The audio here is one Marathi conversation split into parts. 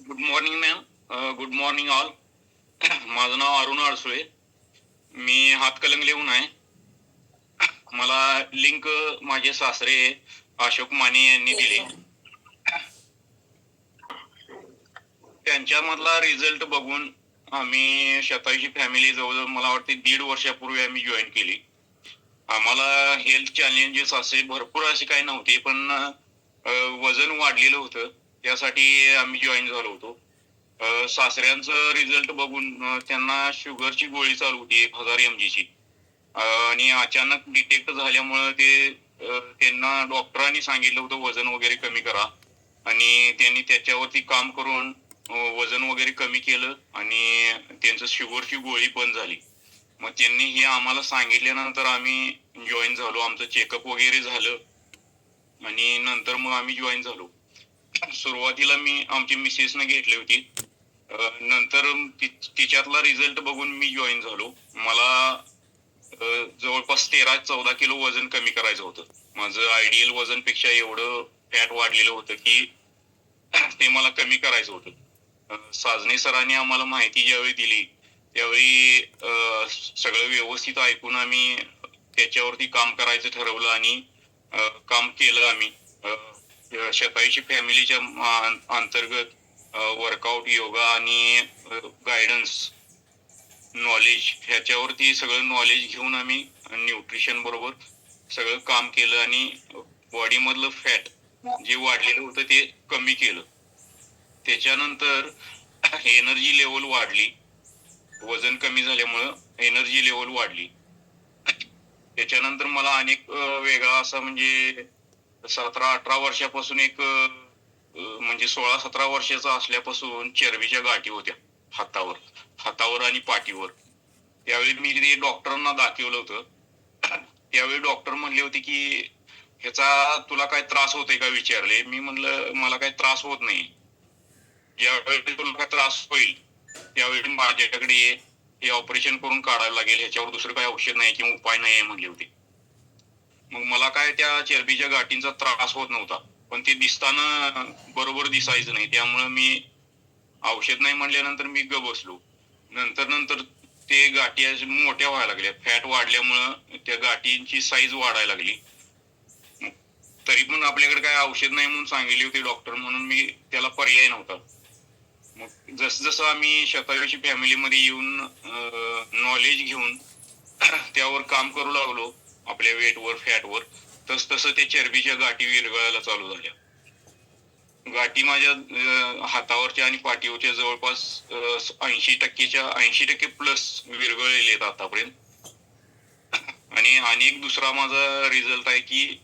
Good morning ma'am good morning all माझं नाव अरुण अडसुळे. मी हातकलंगलेहून आहे. मला लिंक uh, माझे सासरे अशोक माने यांनी दिली. त्यांच्यामधला रिझल्ट बघून आम्ही शतायुची फॅमिली जवळजवळ मला वाटते दीड वर्षापूर्वी आम्ही जॉईन केली. आम्हाला हेल्थ चॅलेंजेस असे भरपूर असे काही नव्हते पण वजन वाढलेलं होतं. त्यासाठी आम्ही जॉईन झालो होतो. सासऱ्यांचं रिझल्ट बघून त्यांना शुगरची गोळी चालू होती एक हजार एम ची. आणि अचानक डिटेक्ट झाल्यामुळं ते त्यांना डॉक्टरांनी सांगितलं होतं वजन वगैरे कमी करा. आणि त्यांनी त्याच्यावरती काम करून वजन वगैरे कमी केलं आणि त्यांचं शुगरची गोळी बंद झाली. मग त्यांनी हे आम्हाला सांगितल्यानंतर आम्ही जॉईन झालो. आमचं चेकअप वगैरे झालं. आणि नंतर मग आम्ही जॉईन झालो. सुरुवातीला मी आमची मिसेसने घेतली होती. नंतर तिच्यातला रिझल्ट बघून मी जॉईन झालो. मला जवळपास तेरा चौदा किलो वजन कमी करायचं होतं. माझं आयडियल वजनपेक्षा एवढं फॅट वाढलेलं होतं की ते मला कमी करायचं होतं. साजने सरांनी आम्हाला माहिती ज्यावेळी दिली त्यावेळी सगळं व्यवस्थित ऐकून आम्ही त्याच्यावरती काम करायचं ठरवलं आणि काम केलं आम्ही. अं, फॅमिलीच्या अंतर्गत वर्कआउट योगा आणि गायडन्स नॉलेज ह्याच्यावरती सगळं नॉलेज घेऊन आम्ही न्यूट्रिशन बरोबर सगळं काम केलं आणि बॉडी मधलं फॅट जे वाढलेलं होतं ते कमी केलं. त्याच्यानंतर एनर्जी लेवल वाढली. वजन कमी झाल्यामुळं एनर्जी लेवल वाढली. त्याच्यानंतर मला अनेक वेगळा असा म्हणजे सतरा अठरा वर्षापासून एक म्हणजे सोळा सतरा वर्षाचा असल्यापासून चरबीच्या गाठी होत्या हातावर हातावर आणि पाठीवर. त्यावेळी मी ते डॉक्टरांना दाखवलं होतं. त्यावेळी डॉक्टर म्हणले होते की ह्याचा तुला काय त्रास होतोय का विचारले? मी म्हणलं मला काही त्रास होत नाही. ज्यावेळी तुला काय त्रास होईल त्यावेळी माझ्याकडे हे ऑपरेशन करून काढायला लागेल ह्याच्यावर दुसरं काही औषध नाही किंवा उपाय नाही आहे म्हणले होते. मग मला काय त्या चरबीच्या गाठींचा त्रास होत नव्हता. पण ते दिसताना बरोबर दिसायचं नाही. त्यामुळे मी औषध नाही म्हणल्यानंतर मी ग बसलो. नंतर नंतर ते गाठी मोठ्या व्हायला लागल्या. फॅट वाढल्यामुळं त्या गाठींची साईज वाढायला लागली. मग तरी पण आपल्याकडे काय औषध नाही म्हणून सांगितले होते डॉक्टर म्हणून मी त्याला पर्याय नव्हता. जसं जसं आम्ही शतायुची फॅमिलीमध्ये येऊन नॉलेज घेऊन त्यावर काम करू लागलो आपल्या वेटवर फॅटवर तस तसं ते चरबीच्या गाठी विरघळायला चालू झाल्या. गाठी माझ्या हातावरच्या आणि पाठीवरच्या जवळपास ऐंशी टक्केच्या ऐंशी टक्के प्लस विरघळलेले आहेत आतापर्यंत. आणि अनेक दुसरा माझा रिझल्ट आहे की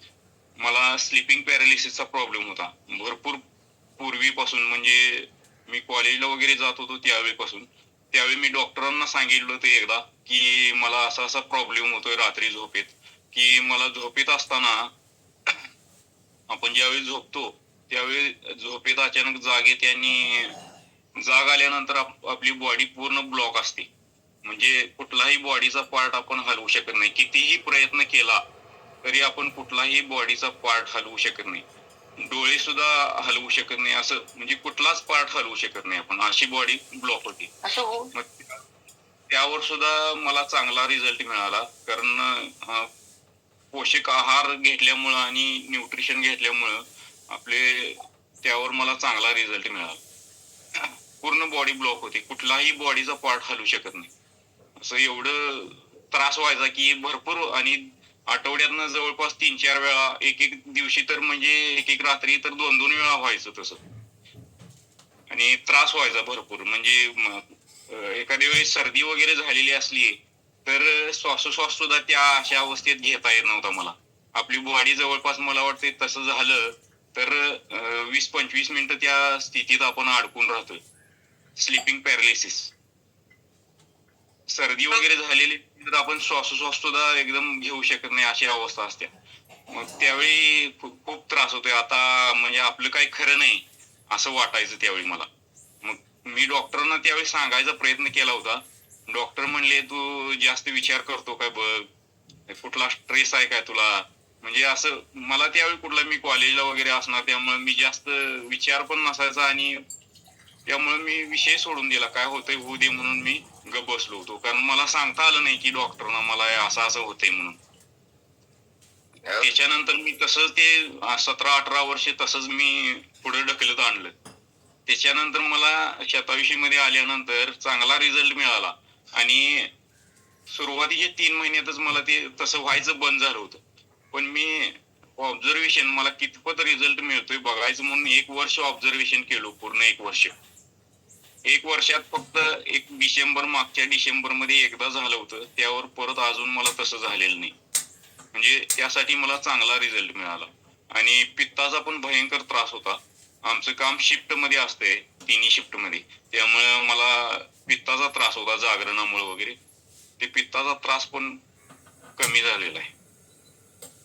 मला स्लिपिंग पॅरालिसिसचा प्रॉब्लेम होता. भरपूर पूर्वीपासून म्हणजे मी कॉलेजला वगैरे जात होतो त्यावेळीपासून. त्यावेळी मी डॉक्टरांना सांगितलं होतं एकदा की मला असा असा प्रॉब्लेम होतोय रात्री झोपेत. की मला झोपेत असताना आपण ज्यावेळी झोपतो त्यावेळी झोपेत अचानक जाग येते आणि जाग आल्यानंतर आपली बॉडी पूर्ण ब्लॉक असते. म्हणजे कुठलाही बॉडीचा पार्ट आपण हलवू शकत नाही. कितीही प्रयत्न केला तरी आपण कुठलाही बॉडीचा पार्ट हलवू शकत नाही. डोळे सुद्धा हलवू शकत नाही. असं म्हणजे कुठलाच पार्ट हलवू शकत नाही आपण. अशी बॉडी ब्लॉक होती. असं हो. मग त्यावर सुद्धा मला चांगला रिझल्ट मिळाला. कारण पोषक आहार घेतल्यामुळं आणि न्यूट्रिशन घेतल्यामुळं आपले त्यावर मला चांगला रिझल्ट मिळाला. पूर्ण बॉडी ब्लॉक होती. कुठलाही बॉडीचा पार्ट हलू शकत नाही. असं एवढं त्रास व्हायचा की भरपूर आणि आठवड्यातनं जवळपास तीन चार वेळा एक एक दिवशी तर म्हणजे एक एक रात्री तर दोन दोन वेळा व्हायचं तसं. आणि त्रास व्हायचा भरपूर. म्हणजे एखाद्या वेळी सर्दी वगैरे झालेली असली तर श्वासोश्वास सुद्धा त्या अशा अवस्थेत घेता येत नव्हता मला. आपली बॉडी जवळपास मला वाटते तसं झालं तर वीस पंचवीस मिनिटं त्या स्थितीत आपण अडकून राहतोय. Sleeping paralysis. सर्दी वगैरे झालेली तर आपण श्वासोश्वास सुद्धा एकदम घेऊ शकत नाही अशी अवस्था असते. मग त्यावेळी खूप त्रास होतोय. आता म्हणजे आपलं काही खरं नाही असं वाटायचं त्यावेळी मला. मग मी डॉक्टरांना त्यावेळी सांगायचा प्रयत्न केला होता. डॉक्टर म्हणले तू जास्त विचार करतो काय बघ. कुठला स्ट्रेस आहे काय तुला? म्हणजे असं मला त्यावेळी कुठला मी कॉलेजला वगैरे असणार त्यामुळे मी जास्त विचार पण नसायचा आणि त्यामुळे मी विषय सोडून दिला. काय होतंय होऊ दे म्हणून मी गप बसलो होतो. कारण मला सांगता आलं नाही की डॉक्टरना मला असं असं होतंय म्हणून. त्याच्यानंतर मी तसंच ते सतरा अठरा वर्ष तसंच मी पुढे ढकलत आणलं. त्याच्यानंतर मला शताविषी मध्ये आल्यानंतर चांगला रिझल्ट मिळाला. आणि सुरुवातीचे तीन महिन्यातच मला ते तसं व्हायचं बंद झालं होतं. पण मी ऑब्झर्वेशन मला कितपत रिझल्ट मिळतोय बघायचं म्हणून एक वर्ष ऑब्झर्वेशन केलो पूर्ण एक वर्ष. एक वर्षात फक्त एक डिसेंबर मागच्या डिसेंबरमध्ये एकदा झालं होतं. त्यावर परत अजून मला तसं झालेलं नाही. म्हणजे त्यासाठी मला चांगला रिझल्ट मिळाला. आणि पित्ताचा पण भयंकर त्रास होता. आमचं काम शिफ्टमध्ये असतंय तिन्ही शिफ्टमध्ये त्यामुळे मला पित्ताचा त्रास होता जागरणामुळे वगैरे. ते पित्ताचा त्रास पण कमी झालेला आहे.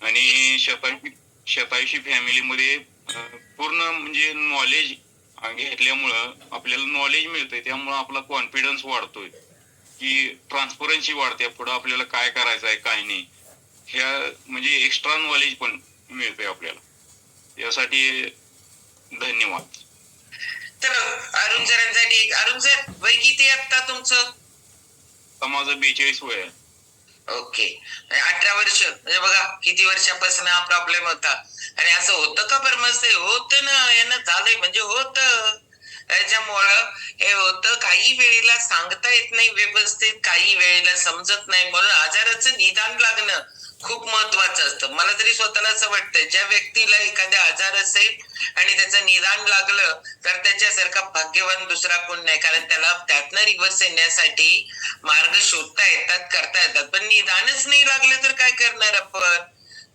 आणि शतायुषी शतायुषी फॅमिलीमध्ये पूर्ण म्हणजे नॉलेज घेतल्यामुळं आपल्याला नॉलेज मिळतंय. त्यामुळं आपला कॉन्फिडन्स वाढतोय. की ट्रान्सपरन्सी वाढते. पुढे आपल्याला काय करायचं आहे काय नाही. ह्या म्हणजे एक्स्ट्रा नॉलेज पण मिळतंय आपल्याला. यासाठी धन्यवाद. तर अरुण सरांसाठी अरुण सर वय किती आता तुमचं? माझं बेचाळीस वय आहे. ओके. अठरा वर्ष म्हणजे बघा किती वर्षापासून हा प्रॉब्लेम होता. आणि असं होतं का बरं होत ना यानं झालंय म्हणजे होत. त्याच्यामुळं हे होतं काही वेळेला सांगता येत नाही व्यवस्थित काही वेळेला समजत नाही. म्हणून आजाराचं निदान लागणं. खूप महत्वाचं असतं. मला तरी स्वतःला असं वाटतं ज्या व्यक्तीला एखादा आजार असेल आणि त्याचं निदान लागलं तर त्याच्यासारखा भाग्यवान दुसरा कोण नाही. कारण त्याला त्यातनं रिव्हर्स येण्यासाठी मार्ग शोधता येतात करता येतात. पण निदानच नाही लागलं तर काय करणार आपण?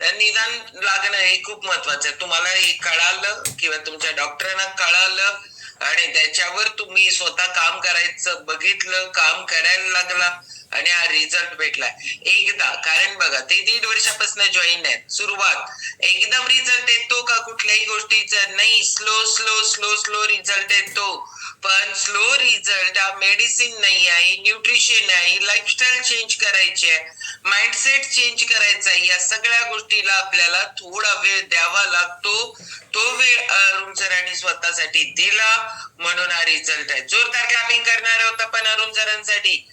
तर निदान लागणं हे खूप महत्वाचं. आहे तुम्हाला हे कळालं किंवा तुमच्या डॉक्टरांना कळालं आणि त्याच्यावर तुम्ही स्वतः काम करायचं बघितलं काम करायला लागला आणि हा रिझल्ट भेटलाय. एकदा कारण बघा ते दीड वर्षापासून जॉईन आहेत. सुरुवात. एकदम रिझल्ट येतो का कुठल्याही गोष्टीचा? नाही slow slow slow slow result येतो. पण स्लो रिझल्ट हा मेडिसिन नाही आहे न्यूट्रिशन आहे लाईफस्टाईल चेंज करायची आहे माइंडसेट चेंज करायचा आहे. या सगळ्या गोष्टीला आपल्याला थोडा वेळ द्यावा लागतो. तो वेळ अरुण सरांनी स्वतःसाठी दिला. म्हणून हा रिझल्ट आहे. जोरदार क्लॅपिंग करणार आहोत पण अरुण सरांसाठी.